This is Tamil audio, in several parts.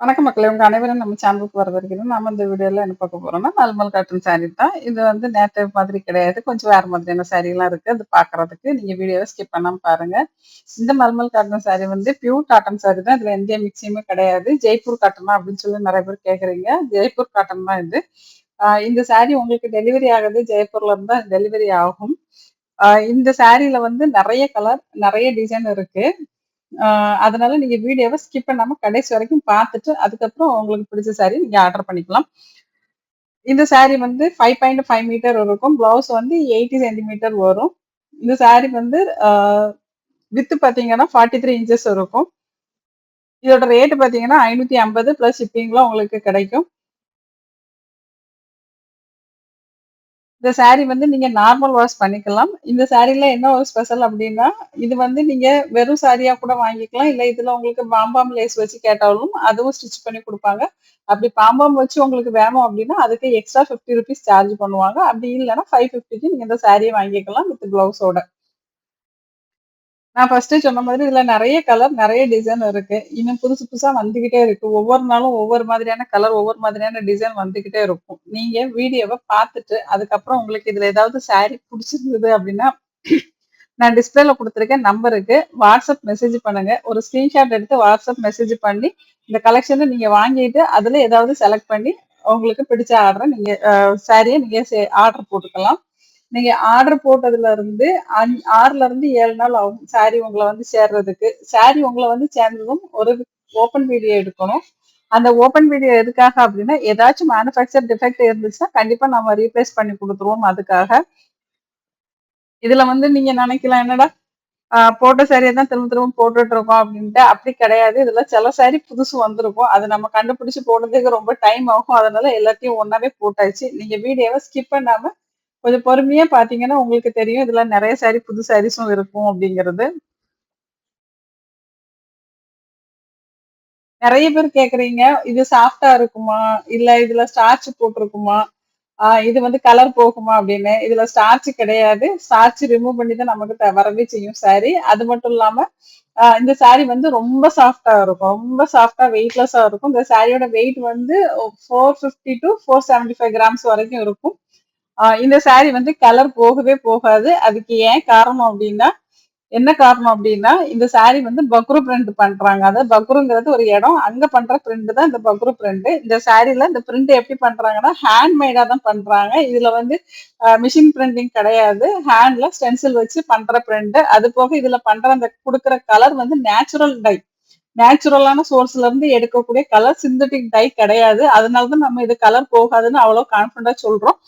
வணக்கம் மக்களே! உங்க அனைவரும் நம்ம சேனலுக்கு வரவேற்கிறோம். நம்ம இந்த வீடியோல என்ன பார்க்க போறோம்னா, மல்மல் காட்டன் சாரி தான். இது வந்து நேற்று மாதிரி கிடையாது. கொஞ்சம் வேற மாதிரியான சாரீலாம் இருக்கு. அது பாக்குறதுக்கு நீங்க வீடியோவை ஸ்கிப் பண்ணாம பாருங்க. இந்த மல்மல் காட்டன் சாரி வந்து பியூர் காட்டன் சாரி தான். இதுல எந்த மிக்சியுமே கிடையாது. ஜெய்ப்பூர் காட்டனா அப்படின்னு சொல்லி நிறைய பேர் கேட்குறீங்க. ஜெய்ப்பூர் காட்டன் தான் இது. இந்த சாரி உங்களுக்கு டெலிவரி ஆகுது ஜெய்ப்பூர்ல இருந்து தான் டெலிவரி ஆகும். இந்த சாரியில வந்து நிறைய கலர், நிறைய டிசைன் இருக்கு. அதனால நீங்க வீடியோவை ஸ்கிப் பண்ணாம கடைசி வரைக்கும் பார்த்துட்டு, அதுக்கப்புறம் உங்களுக்கு பிடிச்ச சாரீ நீங்க ஆர்டர் பண்ணிக்கலாம். இந்த சாரீ வந்து 5.5 மீட்டர் இருக்கும். ப்ளவுஸ் வந்து 80 சென்டிமீட்டர் வரும். இந்த சாரீ வந்து வித்து பார்த்தீங்கன்னா ஃபார்ட்டி த்ரீ இன்ச்சஸ் இருக்கும். இதோட ரேட் பார்த்தீங்கன்னா ஐநூற்றி ஐம்பது ப்ளஸ் ஷிப்பிங்லாம் உங்களுக்கு கிடைக்கும். இந்த சாரி வந்து நீங்க நார்மல் வாஷ் பண்ணிக்கலாம். இந்த சாரில என்ன ஒரு ஸ்பெஷல் அப்படின்னா இது வந்து நீங்க வெறும் சாரியா கூட வாங்கிக்கலாம். இல்ல இதுல உங்களுக்கு பாம்பாம் லேஸ் வச்சு கேட்டாலும் அதுவும் ஸ்டிச் பண்ணி கொடுப்பாங்க அப்படி பாம்பாம் வச்சு உங்களுக்கு வேணும் அப்படின்னா அதுக்கு எக்ஸ்ட்ரா ₹50 சார்ஜ் பண்ணுவாங்க. அப்படி இல்லைன்னா ஃபைவ் ஃபிஃப்டிக்கு நீங்க இந்த சாரியை வாங்கிக்கலாம் வித் ப்ளவுஸோட. நான் ஃபர்ஸ்ட்டே சொன்ன மாதிரி இதுல நிறைய கலர், நிறைய டிசைன் இருக்கு. இன்னும் புதுசு புதுசா வந்துகிட்டே இருக்கு. ஒவ்வொரு நாளும் ஒவ்வொரு மாதிரியான கலர், ஒவ்வொரு மாதிரியான டிசைன் வந்துகிட்டே இருக்கும். நீங்க வீடியோவை பார்த்துட்டு, அதுக்கப்புறம் உங்களுக்கு இதுல ஏதாவது சாரி பிடிச்சிருந்தது அப்படின்னா நான் டிஸ்பிளேல கொடுத்துருக்கேன் நம்பருக்கு வாட்ஸ்அப் மெசேஜ் பண்ணுங்க. ஒரு ஸ்கிரீன்ஷாட் எடுத்து வாட்ஸ்அப் மெசேஜ் பண்ணி, இந்த கலெக்ஷனை நீங்க வாங்கிட்டு, அதுல ஏதாவது செலக்ட் பண்ணி, உங்களுக்கு பிடிச்ச ஆர்டரை நீங்க சாரியை நீங்க ஆர்டர் போட்டுக்கலாம். நீங்க ஆர்டர் போட்டதுல இருந்து ஆறுல இருந்து ஏழு நாள் ஆகும். சாரி உங்களை வந்து சேர்றதுக்கு. சாரி உங்களை வந்து சேர்ந்ததும் ஒரு ஓப்பன் வீடியோ எடுக்கணும். அந்த ஓப்பன் வீடியோ எதுக்காக அப்படின்னா ஏதாச்சும் மேனுஃபேக்சர் டிஃபெக்ட் இருந்துச்சுன்னா, கண்டிப்பா நம்ம ரீப்ளேஸ் பண்ணி கொடுத்துருவோம் அதுக்காக. இதுல வந்து நீங்க நினைக்கலாம் என்னடா போட்ட சாரியை தான் திரும்ப திரும்ப போட்டுட்டு இருக்கோம் அப்படின்ட்டு அப்படி கிடையாது. இதுல சில சாரி புதுசு வந்திருக்கும். அதை நம்ம கண்டுபிடிச்சு போடுறதுக்கு ரொம்ப டைம் ஆகும். அதனால எல்லாத்தையும் ஒன்னாவே போட்டாச்சு. நீங்க வீடியோவை ஸ்கிப் பண்ணாம கொஞ்சம் பொறுமையா பார்த்தீங்கன்னா, உங்களுக்கு தெரியும். இதுல நிறைய சாரி புது சாரீஸும் இருக்கும் அப்படிங்கிறது நிறைய பேர் கேட்குறீங்க. இது சாஃப்டா இருக்குமா? இல்ல இதுல ஸ்டார்ச் போட்டிருக்குமா? இது வந்து கலர் போகுமா அப்படின்னு இதுல ஸ்டார்ச் கிடையாது. ஸ்டார்ச் ரிமூவ் பண்ணி தான் நமக்கு த வரவே செய்யும் சாரி. அது மட்டும் இல்லாம, இந்த சாரி வந்து ரொம்ப சாஃப்டா இருக்கும். ரொம்ப சாஃப்டா வெயிட்லெஸ்ஸா இருக்கும். இந்த சாரியோட வெயிட் வந்து four fifty to four seventy five grams வரைக்கும் இருக்கும். இந்த சாரி வந்து கலர் போகவே போகாது. அதுக்கு ஏன் காரணம் அப்படின்னா என்ன காரணம் அப்படின்னா இந்த சாரி வந்து பக்ரு பிரிண்ட் பண்றாங்க. அதாவது பக்ருங்கிறது ஒரு இடம். அங்க பண்ற பிரிண்ட் தான் இந்த பக்ரு பிரிண்ட். இந்த சாரில இந்த பிரிண்ட் எப்படி பண்றாங்கன்னா, ஹேண்ட்மேடா தான் பண்றாங்க. இதுல வந்து மிஷின் பிரிண்டிங் கிடையாது. ஹேண்ட்ல ஸ்டென்சில் வச்சு பண்ற பிரிண்ட். அது போக இதுல பண்ற அந்த குடுக்குற கலர் வந்து நேச்சுரல் டை. நேச்சுரலான சோர்ஸ்ல இருந்து எடுக்கக்கூடிய கலர் சிந்தட்டிக் டை கிடையாது. அதனால தான் நம்ம இது கலர் போகாதுன்னு அவ்வளவு கான்பிடண்டா சொல்றோம்.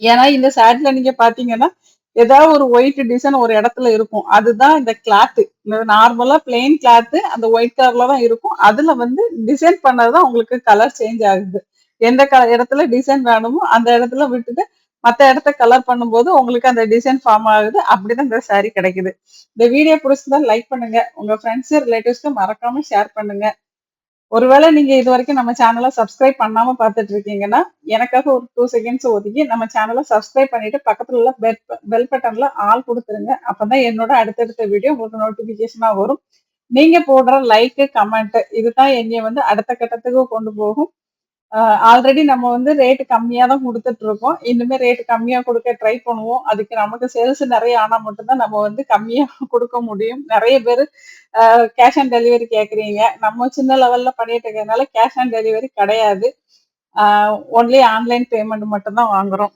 ஏன்னா, இந்த சாரில நீங்க பார்த்தீங்கன்னா, ஏதாவது ஒரு ஒயிட் டிசைன் ஒரு இடத்துல இருக்கும். அதுதான் இந்த கிளாத். இந்த நார்மலா பிளெயின் கிளாத் அந்த ஒயிட் கலர்ல தான் இருக்கும். அதுல வந்து டிசைன் பண்ணது தான் உங்களுக்கு கலர் சேஞ்ச் ஆகுது. எந்த க இடத்துல டிசைன் வேணுமோ, அந்த இடத்துல விட்டுட்டு, மற்ற இடத்த கலர் பண்ணும்போது உங்களுக்கு அந்த டிசைன் ஃபார்ம் ஆகுது. அப்படிதான் இந்த சாரி கிடைக்குது. இந்த வீடியோ புடிச்சிருந்தா லைக் பண்ணுங்க. உங்க ஃப்ரெண்ட்ஸ் ரிலேட்டிவ்ஸ்க்கு மறக்காம ஷேர் பண்ணுங்க. ஒருவேளை நீங்க இது வரைக்கும் நம்ம சேனலை சப்ஸ்கிரைப் பண்ணாம பார்த்துட்டு இருக்கீங்கன்னா, எனக்காக ஒரு டூ செகண்ட்ஸ் ஒதுக்கி நம்ம சேனலை சப்ஸ்கிரைப் பண்ணிட்டு பக்கத்துல உள்ள பெல் பெல் பட்டன்ல ஆள் கொடுத்துருங்க அப்பதான் என்னோட அடுத்தடுத்த வீடியோ உங்களுக்கு நோட்டிஃபிகேஷனா வரும். நீங்க போடுற லைக்கு கமெண்ட் இதுதான் என்னைய வந்து அடுத்த கட்டத்துக்கு கொண்டு போகும். ஆல்ரெடி நம்ம வந்து ரேட் கம்மியா தான் கொடுத்துட்டு இருக்கோம். இன்னுமே ரேட் கம்மியா கொடுக்க ட்ரை பண்ணுவோம். அதுக்கு நமக்கு சேல்ஸ் நிறைய ஆனா மட்டும்தான் நம்ம வந்து கம்மியா கொடுக்க முடியும். நிறைய பேர் கேஷ் ஆன் டெலிவரி கேட்குறீங்க. நம்ம சின்ன லெவல்ல பண்ணிட்டு இருக்கிறதுனால கேஷ் ஆன் டெலிவரி கிடையாது. ஒன்லி ஆன்லைன் பேமெண்ட் மட்டும்தான் வாங்குறோம்.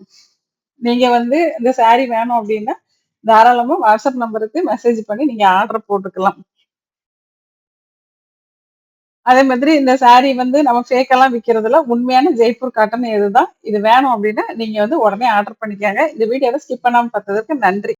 நீங்க வந்து இந்த சாரி வேணும் அப்படின்னா தாராளமா வாட்ஸ்அப் நம்பருக்கு மெசேஜ் பண்ணி நீங்க ஆர்டர் போட்டுக்கலாம். அதே மாதிரி இந்த சாரி வந்து நம்ம ஃபேக்கெல்லாம் விற்கிறதுல உண்மையான ஜெய்ப்பூர் காட்டன் இதுதான். இது வேணும் அப்படின்னா நீங்க வந்து உடனே ஆர்டர் பண்ணிக்கங்க. இந்த வீடியோவை ஸ்கிப் பண்ணாமல் பார்த்ததுக்கு நன்றி.